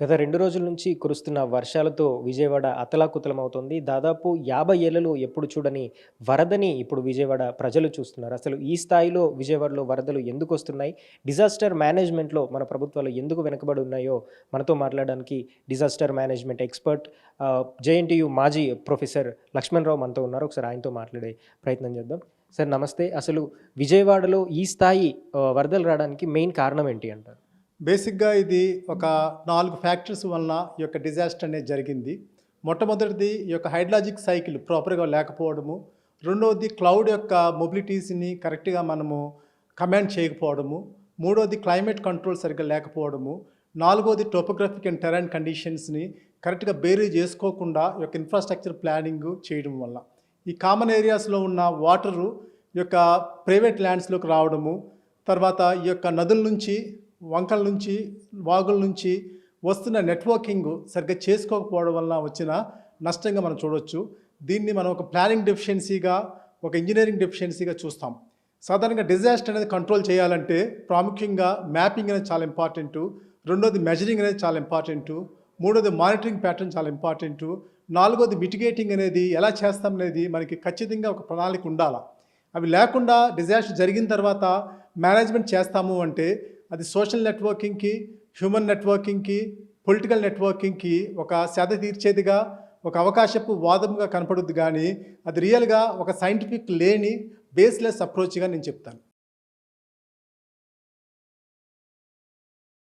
గత రెండు రోజుల నుంచి కురుస్తున్న వర్షాలతో విజయవాడ అతలాకుతలమవుతోంది. దాదాపు 50 ఏళ్ళలో ఎప్పుడు చూడని వరదని ఇప్పుడు విజయవాడ ప్రజలు చూస్తున్నారు. అసలు ఈ స్థాయిలో విజయవాడలో వరదలు ఎందుకు వస్తున్నాయి డిజాస్టర్ మేనేజ్మెంట్‌లో మన ప్రభుత్వాలు ఎందుకు వెనుకబడి ఉన్నాయో మనతో మాట్లాడడానికి డిజాస్టర్ మేనేజ్మెంట్ ఎక్స్‌పర్ట్ జేఎన్టీయు మాజీ ప్రొఫెసర్ లక్ష్మణరావు మనతో ఉన్నారు. ఒకసారి ఆయనతో మాట్లాడే ప్రయత్నం చేద్దాం. సార్ నమస్తే. అసలు విజయవాడలో ఈ స్థాయి వరదలు రావడానికి మెయిన్ కారణం ఏంటి అంటారు? బేసిక్గా ఇది ఒక నాలుగు ఫ్యాక్టర్స్ వలన ఈ యొక్క డిజాస్టర్ అనేది జరిగింది. మొట్టమొదటిది ఈ యొక్క హైడ్రాజిక్ సైకిల్ ప్రాపర్గా లేకపోవడము. రెండవది క్లౌడ్ యొక్క మొబిలిటీస్ని కరెక్ట్గా మనము కమాండ్ చేయకపోవడము. మూడవది క్లైమేట్ కంట్రోల్ సరిగ్గా లేకపోవడము. నాలుగవది టోపోగ్రఫిక్ అండ్ టెరైన్ కండిషన్స్ని కరెక్ట్గా బేరీ చేసుకోకుండా ఈ యొక్క ఇన్ఫ్రాస్ట్రక్చర్ ప్లానింగ్ చేయడం వల్ల. ఈ కామన్ ఏరియాస్లో ఉన్న వాటరు ఈ యొక్క ప్రైవేట్ ల్యాండ్స్లోకి రావడము. తర్వాత ఈ యొక్క నదుల నుంచి వంకల నుంచి వాగుల నుంచి వస్తున్న నెట్వర్కింగ్ సరిగ్గా చేసుకోకపోవడం వల్ల వచ్చిన నష్టంగా మనం చూడవచ్చు దీన్ని మనం ఒక ప్లానింగ్ డెఫిషియన్సీగా ఒక ఇంజనీరింగ్ డెఫిషియన్సీగా చూస్తాం. సాధారణంగా డిజాస్టర్ అనేది కంట్రోల్ చేయాలంటే ప్రాముఖ్యంగా మ్యాపింగ్ అనేది చాలా ఇంపార్టెంటు. రెండోది మెజరింగ్ అనేది చాలా ఇంపార్టెంటు. మూడోది మానిటరింగ్ ప్యాటర్న్ చాలా ఇంపార్టెంటు. నాలుగోది మిటిగేటింగ్ అనేది ఎలా చేస్తాం అనేది మనకి ఖచ్చితంగా ఒక ప్రణాళిక ఉండాలి. అవి లేకుండా డిజాస్టర్ జరిగిన తర్వాత మేనేజ్మెంట్ చేస్తాము అంటే అది సోషల్ నెట్వర్కింగ్కి హ్యూమన్ నెట్వర్కింగ్కి పొలిటికల్ నెట్వర్కింగ్కి ఒక శ్రద్ధ తీర్చేదిగా ఒక అవకాశపు వాదంగా కనపడుద్ది కానీ అది రియల్గా ఒక సైంటిఫిక్ లేని బేస్లెస్ అప్రోచ్గా నేను చెప్తాను.